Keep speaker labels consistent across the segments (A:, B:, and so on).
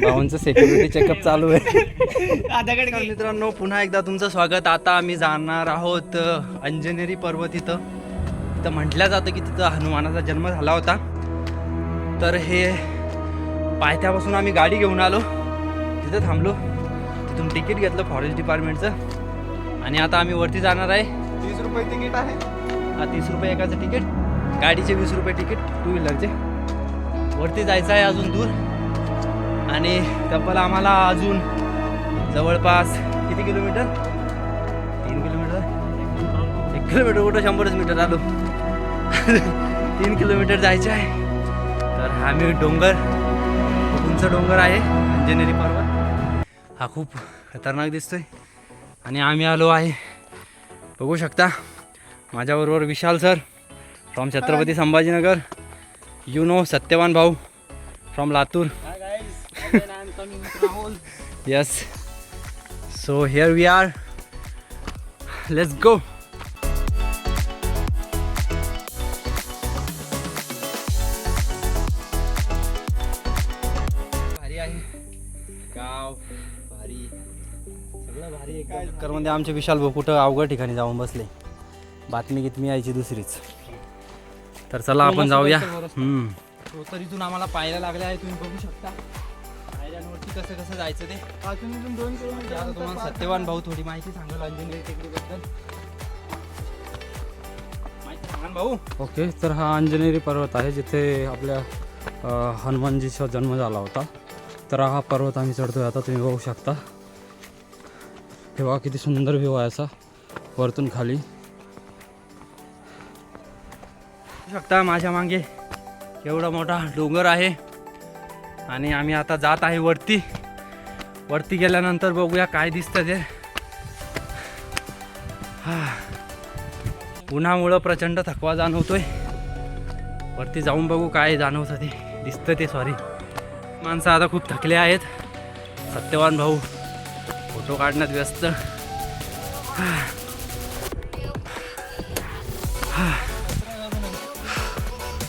A: भावांचं security checkup चालू आहे. तर मित्रांनो पुन्हा एकदा तुमचं स्वागत. आता आम्ही जाणार आहोत अंजनेरी पर्वत इथं. इथं म्हटलं जातं की तिथं हनुमानाचा जन्म झाला होता. तर हे पायथ्यापासून आम्ही गाडी घेऊन आलो. तिथं थांबलो. तिथून तिकीट घेतलं फॉरेस्ट डिपार्टमेंटचं आणि आता आम्ही वरती जाणार आहे.
B: तीस रुपये तिकीट आहे.
A: हा तीस रुपये एकाचं तिकीट गाडीचे वीस रुपये तिकीट टू व्हीलरचे वरती जायचं आहे अजून दूर. आणि तब्बल आम्हाला अजून जवळपास किती किलोमीटर? तीन किलोमीटर? एक किलोमीटर कुठं? शंभरच मीटर. आलो तीन किलोमीटर जायचं आहे. तर हा मी डोंगर. उंच डोंगर आहे अंजनेरी पर्वत. हा खूप खतरनाक दिसतोय. आणि आम्ही आलो आहे. बघू शकता माझ्याबरोबर Vishal sir from Chhatrapati Sambhajinagar. You know Satyavan भाऊ from Latur. Yes so here we are let's go भारी आहे. गाव भारी. सगळं भारी एकदम चक्करमध्ये आमचे विशाल भाऊ कुठं अवघड ठिकाणी जाऊन बसले. बातमी गितमी यायची दुसरीच. तर चला आपण जाऊया. हम्म. तो तर इथून आम्हाला पाहायला लागले आहे तुम्ही बघू शकता. कसं कसं जायचं ते?
B: अजून दोन
A: आता
B: किलोमीटर
A: तुम्हाला सत्यवान भाऊ थोडी माहिती सांगेल अंजनेरी टेकडीबद्दल. माहिती सांगा ना भाऊ?
C: ओके तर हा अंजनेरी पर्वत आहे जिथे आपल्या अ, हनुमानजीचा जन्म झाला होता. तर हा पर्वत आम्ही चढतोय आता तुम्ही बघू शकता. हे बघा किती सुंदर व्ह्यू आहे असा वरतून खाली.
A: शकता माझ्या मागे एवढा मोठा डोंगर आहे. आणि आम्ही आता जात आहे वरती. वरती गेल्यानंतर बघूया काय दिसतं ते. हा. उन्हामुळं प्रचंड थकवा जाणवतोय. वरती जाऊन बघू काय जाणवतं ते. दिसतं ते सॉरी माणसं आता खूप थकले आहेत. सत्यवान भाऊ फोटो काढण्यात व्यस्त.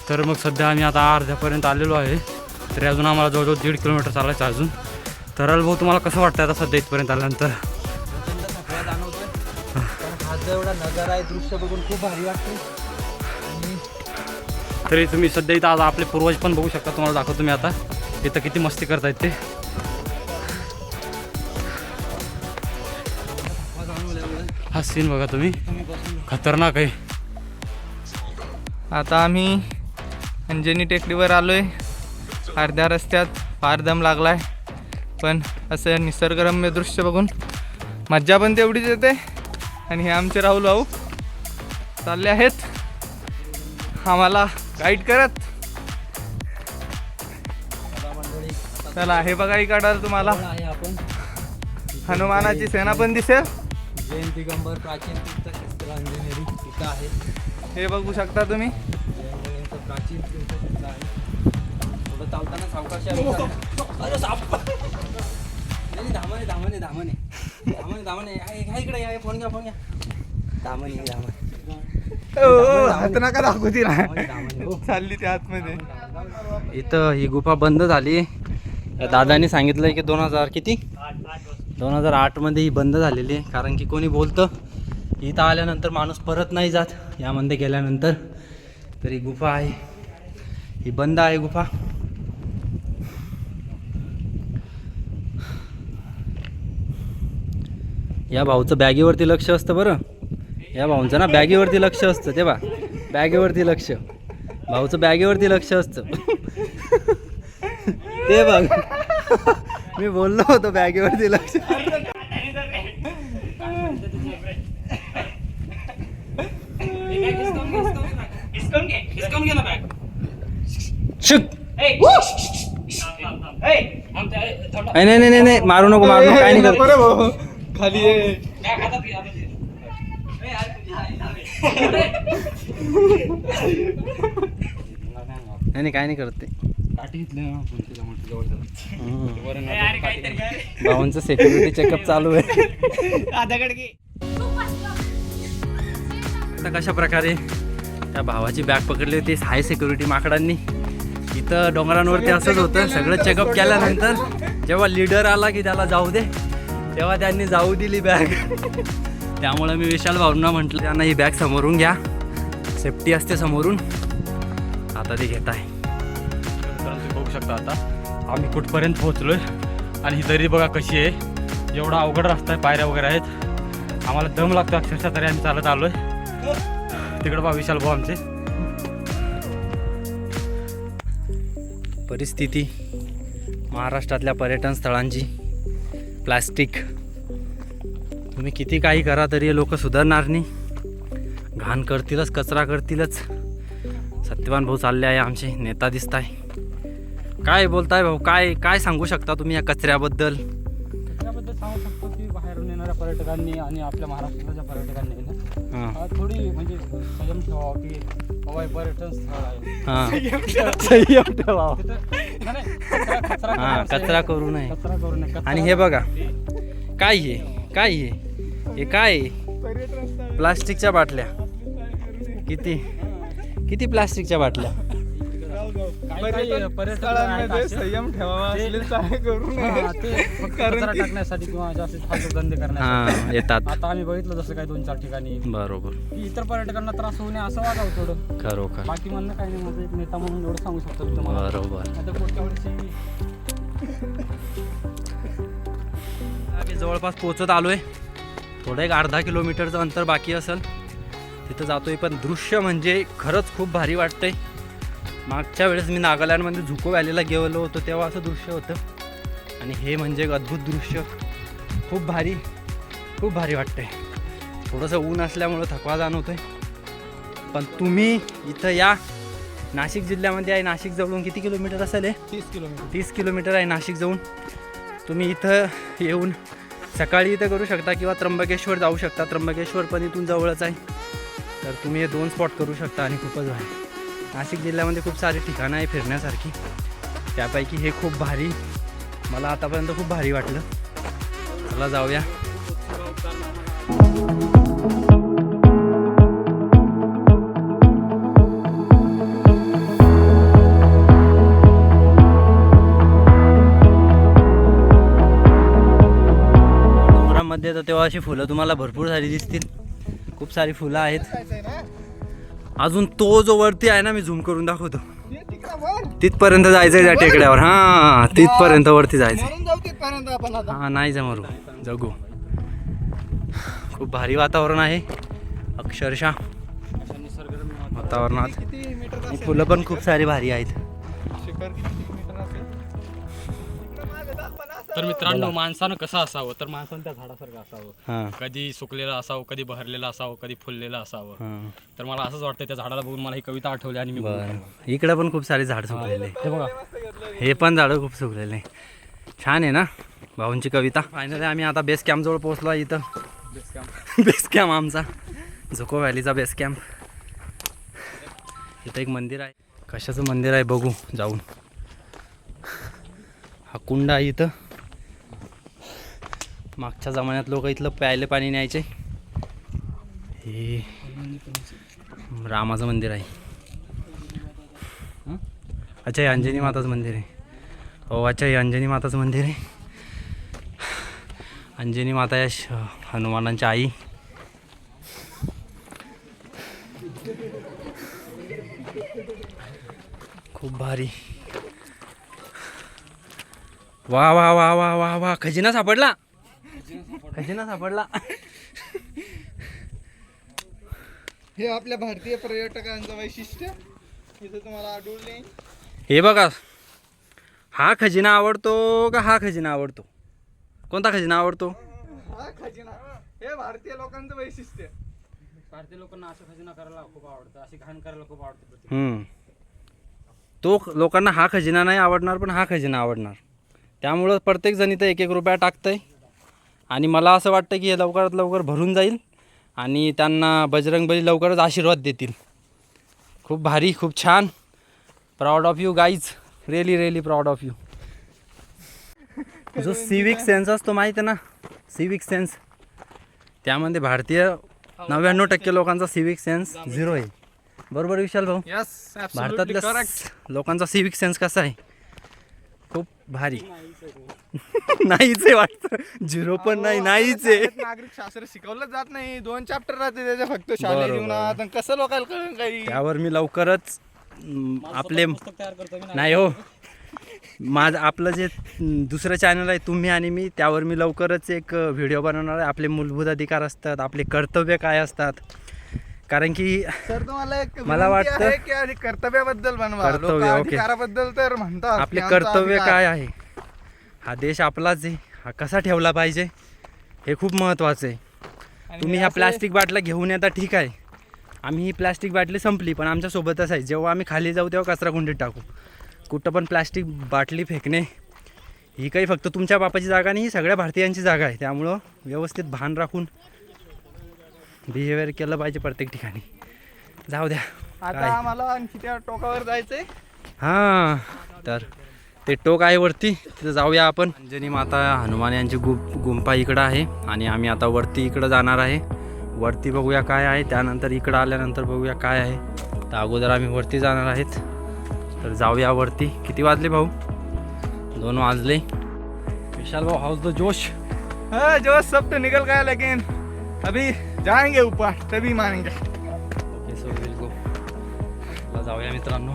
C: तर मग सध्या आम्ही आता अर्ध्यापर्यंत आलेलो आहे. तरी अजून आम्हाला जवळजवळ दीड किलोमीटर चालायचं आहे अजून. तर अल भाऊ तुम्हाला कसं वाटतं आता सध्या इथपर्यंत आल्यानंतर?
A: एवढा नजारा आहे दृश्य बघून खूप भारी वाटते
C: तरी तुम्ही सध्या इथं आज आपले पूर्वज पण बघू शकता तुम्हाला दाखवतो तुम्ही आता. इथं किती मस्ती करतायत ते. हा सीन बघा तुम्ही. खतरनाक आहे.
B: आता आम्ही अंजनी टेकडीवर आलोय. अर्ध्या रस्त्यात फार दम लागलाय. पण असं निसर्गरम्य दृश्य बघून मज्जा पण तेवढीच येते. आणि हे आमचे राहुल भाऊ चालले आहेत. आम्हाला गाईड करत. चला हे बघा इकडं तुम्हाला.
A: आहे आपण
B: हनुमानाची सेना पण दिसेल.
A: जैन दिगंबर प्राचीन तीर्थक्षेत्र अंजनेरी इथं आहे.
B: हे बघू शकता तुम्ही.
A: प्राचीन आहे थोडं चालताना सावकाश. अरे साप. नाही धामाने धामाने धामाने धामाने धामाने या, या इकडे या फोन घ्या फोन घ्या. धामाने धामाने
B: हात नका दाखवू तिला.
A: धामाने, धामाने हो.
B: चालली त्या आतमध्ये.
A: इथं ही गुफा बंद झाली. या दादानी सांगितलंय की दोन हजार किती? दोन हजार आठमध्ये ही बंद झालेली आहे. कारण की कोणी बोलतं इथं आल्यानंतर माणूस परत नाही जात. यामध्ये गेल्यानंतर तर ही गुफा आहे. ही बंद आहे गुफा. या भाऊचं बॅगेवरती लक्ष असतं बरं या भाऊंचं ना बॅगेवरती लक्ष असतं ते बा बॅगेवरती लक्ष भाऊचं बॅगेवरती लक्ष असतं ते बघ मी बोललो होतो बॅगेवरती लक्ष नाही नाही नाही नाही मारू नको मारू नको काय नाही करत
B: खाली ये.
A: नाही नाही काय नाही करत ते. भाऊंचं सिक्युरिटी चेकअप चालू आहे. आता कशा प्रकारे त्या भावाची बॅग पकडली होती हाय सिक्युरिटी माकडांनी. इथं डोंगरांवरती असंच होतं सगळं चेकअप केल्यानंतर जेव्हा लीडर आला की त्याला जाऊ दे. तेव्हा त्यांनी जाऊ दिली बॅग. त्यामुळे मी विशाल भाऊंना म्हटलं त्यांना ही बॅग समोरून घ्या. सेफ्टी असते समोरून. आता ते घेत आहे.
C: तुम्ही बघू शकता आता आम्ही कुठपर्यंत पोहोचलोय. आणि ही दरी बघा कशी आहे. एवढा अवघड रस्ता आहे पायऱ्या वगैरे आहेत. आम्हाला दम लागतो अक्षरशः तरी आम्ही चालत आलोय. तिकडे बघा विशाल भाऊ आमचे.
A: परिस्थिती महाराष्ट्रातल्या पर्यटन स्थळांची. प्लास्टिक. तुम्ही किती काही करा तरी लोक सुधारणार नाही. घाण करतीलच कचरा करतीलच. सत्यवान भाऊ चालले आहे आमचे नेता दिसत आहे. काय बोलताय भाऊ? काय काय सांगू शकता तुम्ही या कचऱ्याबद्दल?
C: त्याबद्दल सांगू शकतो की बाहेरून येणाऱ्या पर्यटकांनी आणि आपल्या महाराष्ट्राच्या पर्यटकांनी
A: हां.
C: थोडी म्हणजे संयम ठेवावा की बाबा हे पर्यटन स्थळ आहे.
A: हां. संयम ठेवा. हां कचरा. करू नये.
C: कचरा करू नये कचरा-
A: आणि हे बघा काय हे? काय हे? हे काय? प्लास्टिकच्या बाटल्या. किती? किती प्लास्टिकच्या बाटल्या?
C: पर्यटन.
B: संयम ठेवावा असले काय करू
C: टाकण्यासाठी किंवा जास्त फालतू धंदे करण्यासाठी.
A: हां येतात.
C: आता आम्ही बघितलं जसं काही दोन चार ठिकाणी.
A: बरोबर.
C: इतर पर्यटकांना त्रास होऊ नये असं वागावं थोडं.
A: खरोखर.
C: बाकी म्हणणं काही नाही माझं एक नेता म्हणून एवढं सांगू शकतो मी तुम्हाला.
A: बरोबर.
C: आता पुढच्या वर्षी
A: आम्ही जवळपास पोचत आलोय. थोडं एक अर्धा किलोमीटरचं अंतर बाकी असेल. तिथं जातोय पण दृश्य म्हणजे खरंच खूप भारी वाटतंय. मागच्या वेळेस मी नागालँडमध्ये झुको व्हॅलीला गेलो होतो तेव्हा असं दृश्य होतं. आणि हे म्हणजे एक अद्भुत दृश्य. खूप भारी खूप भारी वाटतंय. थोडंसं ऊन असल्यामुळं थकवा जाणवतोय. पण तुम्ही इथं या. नाशिक जिल्ह्यामध्ये आहे नाशिक जवळून किती किलोमीटर असेल हे?
B: तीस किलोमीटर.
A: तीस किलोमीटर आहे नाशिक जाऊन तुम्ही इथं येऊन सकाळी इथं करू शकता किंवा त्र्यंबकेश्वर जाऊ शकता. त्र्यंबकेश्वर पण इथून जवळच आहे. तर तुम्ही हे दोन स्पॉट करू शकता आणि खूपच भारी. नाशिक जिल्ह्यामध्ये खूप सारी ठिकाणं आहे फिरण्यासारखी. त्यापैकी हे खूप भारी. मला आतापर्यंत खूप भारी वाटलं. चला जाऊया. डोंगरामध्ये तर तेव्हा अशी फुलं तुम्हाला भरपूर सारी दिसतील. खूप सारी फुलं आहेत. अजून तो जो वरती आहे ना मी झूम करून दाखवतो. तिथपर्यंत जायचंय त्या टेकड्यावर. हा तिथपर्यंत वरती जायचंय. हा नाही जमरू जगू. खूप भारी वातावरण आहे. अक्षरशः. वातावरणात. फुलं पण खूप सारी भारी आहेत.
C: तर मित्रांनो माणसानं कसं असावं? तर माणसानं त्या झाडासारखं असावं.
A: हां.
C: कधी सुकलेलं असावं कधी बहरलेलं असावं कधी फुललेलं असावं.
A: हां.
C: तर मला असंच वाटतं त्या झाडाला बघून मला ही कविता आठवली आणि मी
A: बरं. इकडं पण खूप सारे झाड सुकलेले.
C: हे बघा.
A: हे पण झाडं खूप सुकलेले. आहे. छान आहे ना भाऊंची कविता? फायनली आम्ही आता बेस कॅम्पजवळ पोहोचलो आहे इथं. बेस कॅम्प आमचा. झोको व्हॅलीचा बेस कॅम्प इथं एक मंदिर आहे. कशाचं मंदिर आहे बघू जाऊन. हा कुंड आहे इथं. मागच्या जमान्यात लोक इथलं प्यायले पाणी न्यायचे. हे रामाचं मंदिर आहे. अच्छा हे अंजनी माताचं मंदिर आहे. हो अच्छा हे अंजनी माताचं मंदिर आहे. अंजनी माता या श- हनुमानांची आई. खूप भारी. वा वा वा वा वा वा खजिना सापडला. खजिना सापडला.
B: हे आपल्या भारतीय पर्यटकांचं वैशिष्ट्य. इथं तुम्हाला आढळले
A: हे बघा हा खजिना आवडतो का हा खजिना आवडतो? कोणता खजिना आवडतो?
B: हा खजिना. हे भारतीय लोकांचं वैशिष्ट्य.
C: भारतीय लोकांना असं खजिना करायला खूप आवडतं अशी घाण करायला खूप आवडतं
A: हम्म. तो ख- लोकांना हा खजिना नाही आवडणार पण हा खजिना आवडणार. त्यामुळं प्रत्येक जण इथं एक एक रुपया टाकतंय. आणि मला असं वाटतं की हे लवकरात लवकर भरून जाईल आणि त्यांना बजरंगबली लवकरच आशीर्वाद देतील. खूप भारी खूप छान. Proud of you guys really really proud of you जो सिविक सेन्स असतो माहिती आहे ना? सिविक सेन्स त्यामध्ये भारतीय नव्याण्णव टक्के लोकांचा सिविक सेन्स झिरो आहे. बरोबर विशाल भाऊ?
B: यस
A: भारतातल्या लोकांचा सिविक सेन्स कसा आहे? भारी. नाहीच आहे. वाटतं. झिरो पण नाही नाहीच आहे.
B: नागरिक शास्त्र शिकवलं जात नाही. दोन चॅप्टर राहते त्याच्या फक्त शालेय
A: बरोबर.
B: जीवनात. आणि कसं लोकांना कळून काही?
A: त्यावर मी लवकरच अं, आपले नाही हो. माझं आपलं जे अं, दुसरं चॅनल आहे तुम्ही आणि मी त्यावर मी लवकरच एक व्हिडिओ बनवणार आहे. आपले मूलभूत अधिकार असतात आपले कर्तव्य काय असतात? कारण की
B: सर तुम्हाला एक
A: मला वाटतं-
B: की कर्तव्याबद्दल बनवा.
A: कर्तव्य,
B: लोकं
A: ओके.
B: अधिकाराबद्दल तर म्हणतात
A: आपले
B: की आमचा
A: कर्तव्य
B: अधिकार.
A: काय आहे? हा देश आपलाच आहे. हा कसा ठेवला पाहिजे? हे खूप महत्त्वाचं आहे.
B: आणि
A: तुम्ही ह्या
B: असं-
A: प्लास्टिक बाटल्या घेऊन येता ठीक आहे. आम्ही ही प्लास्टिक बाटली संपली पण आमच्या सोबतच आहे. जेव्हा आम्ही खाली जाऊ तेव्हा कचरा कुंडीत टाकू. कुठं पण प्लास्टिक बाटली फेकणे ही काही फक्त तुमच्या बापाची जागा नाही ही सगळ्या भारतीयांची जागा आहे. त्यामुळं व्यवस्थित भान राखून बिहेवियर केलं पाहिजे प्रत्येक ठिकाणी. जाऊ द्या.
B: आता
A: काय?
B: आम्हाला आणखी त्या टोकावर जायचंय.
A: हां तर ते टोक आहे वरती तिथं जाऊया आपण. अंजनी माता हनुमान यांची गुप गुंफा इकडं आहे आणि आम्ही आता वरती इकडं जाणार आहे. वरती बघूया काय आहे त्यानंतर इकडं आल्यानंतर बघूया काय आहे. तर अगोदर आम्ही वरती जाणार आहेत. तर जाऊया वरती. किती वाजले भाऊ? दोन वाजले. विशाल भाऊ हाऊस द जोश?
B: हाँ, जो सब तो निकल गया लेकिन अभी जाएंगे ऊपर तभी मानेंगे
A: ओके सो विल गो जाऊया मित्रांनो.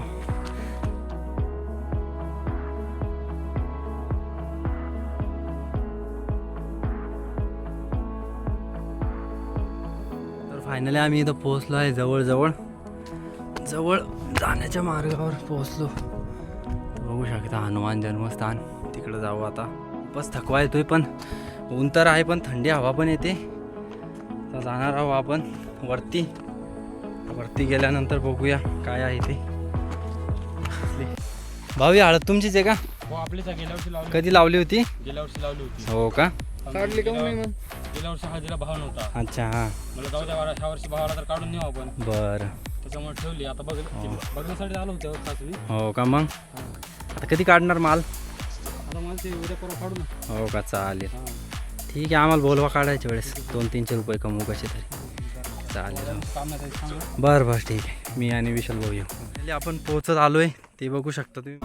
A: तर फायनली आम्ही इथं पोहोचलो आहे जवळजवळ. जवळ जाण्याच्या मार्गावर पोहोचलो. बघू शकता हनुमान जन्मस्थान. तिकडं जाऊ आता. बस थकवा येतोय पण. ऊन तर आहे पण थंडी हवा पण येते. तर जाणार आहोत आपण वरती. वरती गेल्यानंतर बघूया काय आहे ते. भाऊ ही हळद तुमचीच आहे का?
C: हो आपलीच आहे. गेल्या वर्षी लावली.
A: कधी लावली होती?
C: गेल्या वर्षी लावली होती.
A: हो का?
B: काढली
C: गेल्या वर्षी हळदीला भाव नव्हता.
A: अच्छा हां.
C: मला जाऊ द्या बरं, ह्या वर्षी भावाला तर काढून नेऊ आपण.
A: बरं.
C: त्याच्यामुळे ठेवली. आता बघ बघण्यासाठी आलो होतो
A: हो का मग? आता कधी काढणार माल?
C: आता मला ते उद्या परवा काढू ना.
A: हो का चालेल.
C: हा.
A: ठीक आहे आम्हाला बोलवा काढायच्या वेळेस. दोन तीनशे रुपये कमवू कसे तरी. चालेल. बरं बरं ठीक आहे. मी आणि विशाल भाऊ येऊ. पहिले आपण पोहोचत आलो आहे ते बघू शकता तुम्ही.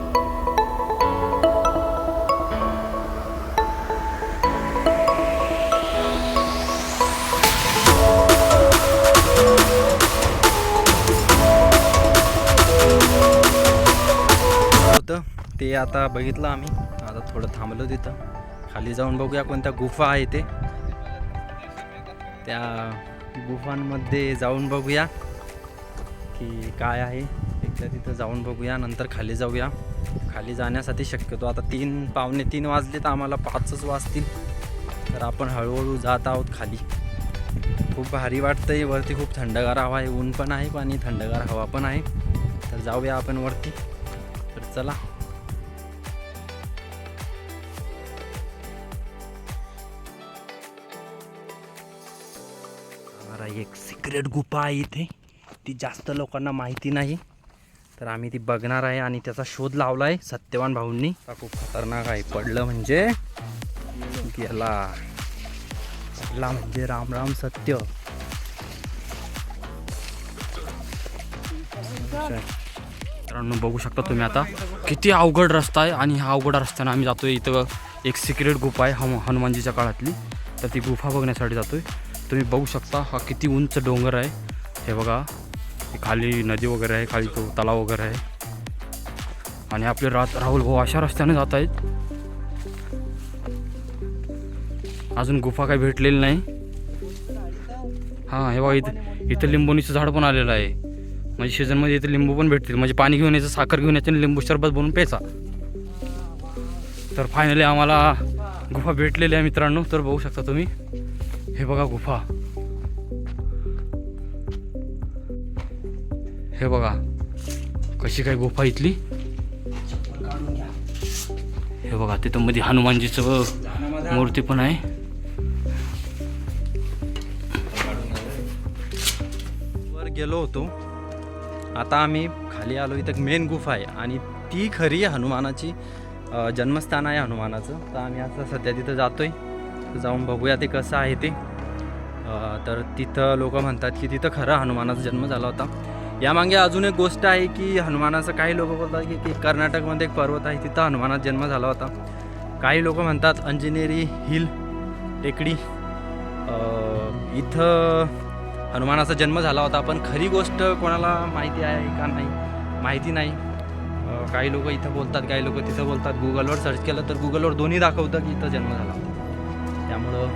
A: होतं ते आता बघितलं आम्ही. आता थोडं थांबलो तिथं. खाली जाऊन बघूया कोणत्या गुफा आहे ते. त्या गुफांमध्ये जाऊन बघूया की काय आहे. एकदा तिथं जाऊन बघूया नंतर खाली जाऊया. खाली जाण्यासाठी शक्यतो आता तीन पावणे तीन वाजले तर आम्हाला पाचच वाजतील. तर आपण हळूहळू जात आहोत खाली. खूप भारी वाटतंय. वरती खूप थंडगार हवा आहे. ऊन पण आहे आणि थंडगार हवा पण आहे. तर जाऊया आपण वरती. तर चला. एक सिक्रेट गुफा आहे इथे. ती जास्त लोकांना माहिती नाही. तर आम्ही ती बघणार आहे आणि त्याचा शोध लावला आहे सत्यवान भाऊंनी. खूप खतरनाक आहे. पडलं म्हणजे गेला. पडला म्हणजे राम राम सत्य.
C: मित्रांनो बघू शकता तुम्ही आता किती अवघड रस्ता आहे आणि ह्या अवघड रस्त्यानं आम्ही जातोय इथं. एक सिक्रेट गुफा आहे हम हनुमानजीच्या काळातली. तर ती गुफा बघण्यासाठी जातोय. तुम्ही बघू शकता हा किती उंच डोंगर आहे. हे बघा खाली नदी वगैरे आहे खाली तो तलाव वगैरे आहे. आणि आपले रा राहुल भाऊ अशा रस्त्याने जात आहेत. अजून गुफा काही भेटलेली नाही. हां हे बघा इथं इथं लिंबोनीचं झाड पण आलेलं आहे. म्हणजे सीझनमध्ये इथे लिंबू पण भेटतील. म्हणजे पाणी घेऊन यायचं साखर घेऊन यायचं आणि लिंबू सरबत बनवून प्यायचा. तर फायनली आम्हाला गुफा भेटलेली आहे मित्रांनो. तर बघू शकता तुम्ही. हे बघा गुफा हे बघा कशी काय गुफा इथली हे बघा तिथं मध्ये हनुमानजीचं मूर्ती पण आहे
A: वर गेलो होतो. आता आम्ही खाली आलो. इथं मेन गुफा आहे. आणि ती खरी हनुमानाची जन्मस्थान आहे हनुमानाचं. तर आम्ही आता सध्या तिथं जातोय. तर जाऊन बघूया ते कसं आहे ते. तर तिथं लोक म्हणतात की तिथं खरं हनुमानाचा जन्म झाला होता. यामागे अजून एक गोष्ट आहे की हनुमानाचं काही लोक बोलतात की की कर्नाटकमध्ये एक पर्वत आहे तिथं हनुमानाचा जन्म झाला होता. काही लोक म्हणतात अंजनेरी हिल टेकडी. इथं हनुमानाचा जन्म झाला होता पण खरी गोष्ट कोणाला माहिती आहे का नाही? माहिती नाही. काही लोक इथं बोलतात काही लोक तिथं बोलतात. गुगलवर सर्च केलं तर गुगलवर दोन्ही दाखवतं की इथं जन्म झाला होता. त्यामुळं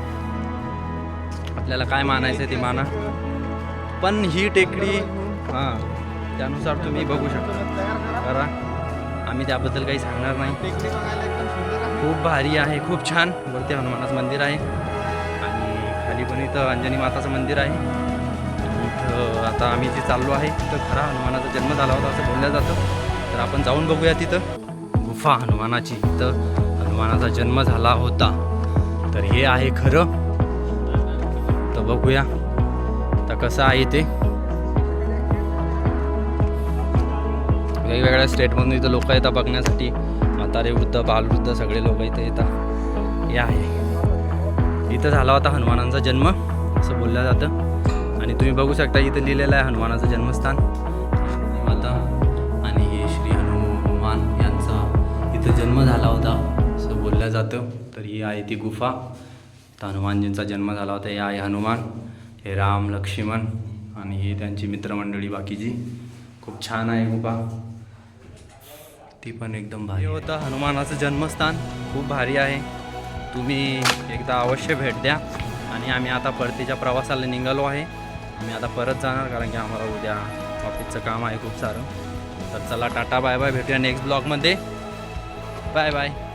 A: आपल्याला काय मानायचं ते माना. पण ही टेकडी हां त्यानुसार तुम्ही बघू शकता. करा. आम्ही त्याबद्दल काही सांगणार नाही. खूप भारी आहे खूप छान. वरती हनुमानाचं मंदिर आहे. आणि खाली पण इथं अंजनी माताचं मंदिर आहे. इथं आता आम्ही जे चाललो आहे तिथं खरा हनुमानाचा जन्म झाला होता असं बोललं जातं. तर आपण जाऊन बघूया तिथं. गुफा हनुमानाची. इथं हनुमानाचा जन्म झाला होता. तर हे आहे खरं. तर बघूया. तर कसं आहे ते. वेगवेगळ्या स्टेटमधून इथं लोक येतात बघण्यासाठी. म्हातारे वृद्ध बालवृद्ध सगळे लोक इथं येतात. हे आहे. इथं झाला होता हनुमानांचा जन्म असं बोललं जातं. आणि तुम्ही बघू शकता इथं लिहिलेलं आहे हनुमानाचं जन्मस्थान. माता आणि हे श्री हनुमान यांचा इथं जन्म झाला होता. मानलं जातं. तर ही आहे ती गुफा. तर हनुमानजींचा जन्म झाला होता. हे आहे हनुमान हे राम लक्ष्मण आणि ही त्यांची मित्रमंडळी बाकीची. खूप छान आहे गुफा. ती पण एकदम भारी होतं हनुमानाचं जन्मस्थान. खूप भारी आहे. तुम्ही एकदा अवश्य भेट द्या. आणि आम्ही आता परतीच्या प्रवासाला निघालो आहे. आम्ही आता परत जाणार कारण की आम्हाला उद्या ऑफिसचं काम आहे खूप सारं. तर चला टाटा बाय बाय. भेटूया नेक्स्ट ब्लॉगमध्ये बाय बाय.